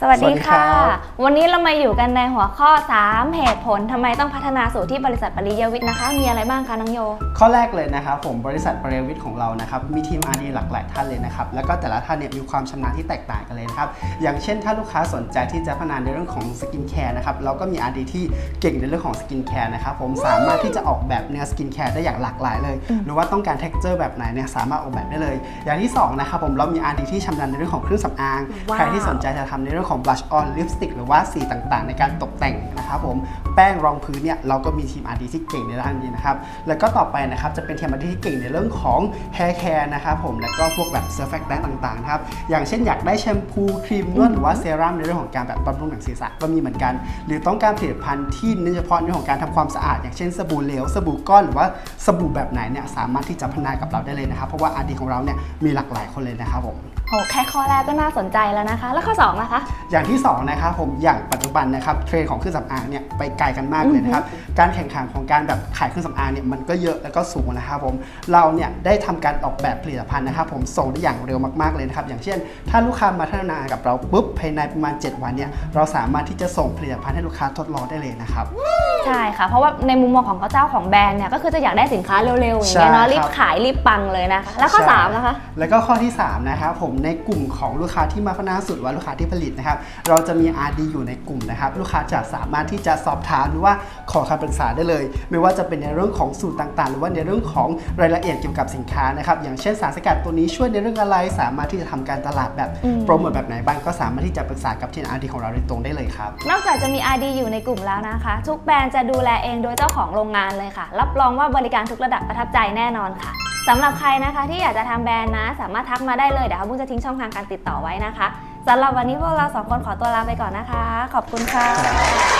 สวัสดีค่ะสวัสดีครับวันนี้เรามาอยู่กันในหัวข้อ 3 เหตุผลทำไมต้องพัฒนาสูตรที่บริษัทปริยวิทย์นะคะ มีอะไรบ้างคะน้องโย ข้อแรกเลยนะครับผมบริษัทปริยวิทย์ของเรานะครับมีทีม R&D หลากหลายท่านเลยนะครับแล้วก็แต่ละท่านเนี่ยมีความชำนาญที่แตกต่างกันเลยนะครับอย่างเช่นถ้าลูกค้าสนใจที่จะพัฒนาในเรื่องของสกินแคร์นะครับเราก็มี R&D ที่เก่งในเรื่องของสกินแคร์นะครับผมสามารถที่จะออกแบบเนื้อสกินแคร์ได้อย่างหลากหลายเลย หรือว่าต้องการ t e x t อร์แบบไหนเนี่ยสามารถออกแบบได้เลย อย่างที่สองนะครับผมเรามี R&D ที่ชำนาญในเรื่องของเครื่องสำอางว้าวใครที่สนใจจะทำในเรื่องของ blush on lipstick หรือว่าสีต่างๆ ในการตกแต่งนะครับผมแป้งรองพื้นเนี่ยเราก็มีทีม R&D ที่เก่งในด้านนี้นะครับแล้วก็ต่อไปนะครับจะเป็นทีม R&D ที่เก่งในเรื่องของ hair care นะครับผมแล้วก็พวกแบบ surfactant ต่างๆนะครับอย่างเช่นอยากได้แชมพูครีมนวดหรือว่าเซรั่มในเรื่องของการแบบบำรุงหนังศีรษะก็มีเหมือนกัน หรือต้องการผลิตภัณฑ์ที่เน้นเฉพาะในเรื่องของการทำความสะอาด อย่างเช่นสบู่เหลวสบู่ก้อนหรือว่าสบู่แบบไหนเนี่ยสามารถที่จะพัฒนากับเราได้เลยนะครับเพราะว่า R&D ของเราเนี่ยมีหลากหลายคนเลยนะครับผม โหแค่ข้อแรกก็น่าสนใจแล้วนะคะ แล้วข้อ2นะคะ อย่างที่2นะครับผมอย่างปัจจุบันนะครับเทรนด์ของเครื่องสำอางเนี่ยไปไกลกันมากเลยนะครับการแข่งขันของการแบบขายเครื่องสำอางเนี่ยมันก็เยอะแล้วก็สูงนะครับผมเราเนี่ยได้ทำการออกแบบผลิตภัณฑ์นะครับ ผมส่งได้อย่างเร็วมากๆเลยนะครับอย่างเช่น ถ้าลูกค้ามาพัฒนากับเราปุ๊บภายในประมาณ 7 วันเนี่ยเราสามารถที่จะส่งผลิตภัณฑ์ให้ลูกค้าทดลองได้เลยนะครับใช่ค่ะเพราะว่าในมุมมองของเจ้าของแบรนด์เนี่ยก็คือจะอยากได้สินค้าเร็วๆอย่างเงี้ยเนาะใช่ครับรีบขายรีบปังเลยนะคะแล้วข้อใช่3นะคะแล้วก็ข้อที่3นะครับผมในกลุ่มของลูกค้าที่มาพัฒนาสูตรว่าลูกค้าที่ผลิตนะครับ เราจะมี RD อยู่ในกลุ่มนะครับ ลูกค้าจะสามารถที่จะสอบถามหรือว่าขอคำปรึกษาได้เลย ไม่ว่าจะเป็นในเรื่องของสูตรต่างๆ หรือว่าในเรื่องของรายละเอียดเกี่ยวกับสินค้านะครับ อย่างเช่นสารสกัดตัวนี้ช่วยในเรื่องอะไร สามารถที่จะทำการตลาดแบบอืมโปรโมทแบบไหนบ้างก็สามารถที่จะปรึกษากับทีม RD ของเราโดยตรงได้เลยครับ นอกจากจะมี RD อยู่ในกลุ่มแล้วนะคะ ทุกแบรนด์จะดูแลเองโดยเจ้าของโรงงานเลยค่ะ รับรองว่าบริการทุกระดับประทับใจแน่นอนค่ะ สำหรับใครนะคะที่อยากจะทำแบรนด์นะ สามารถทักมาได้เลย เดี๋ยวบุ้งจะทิ้งช่องทางการติดต่อไว้นะคะสำหรับวันนี้พวกเราสองคนขอตัวลาไปก่อนนะคะ ขอบคุณค่ะ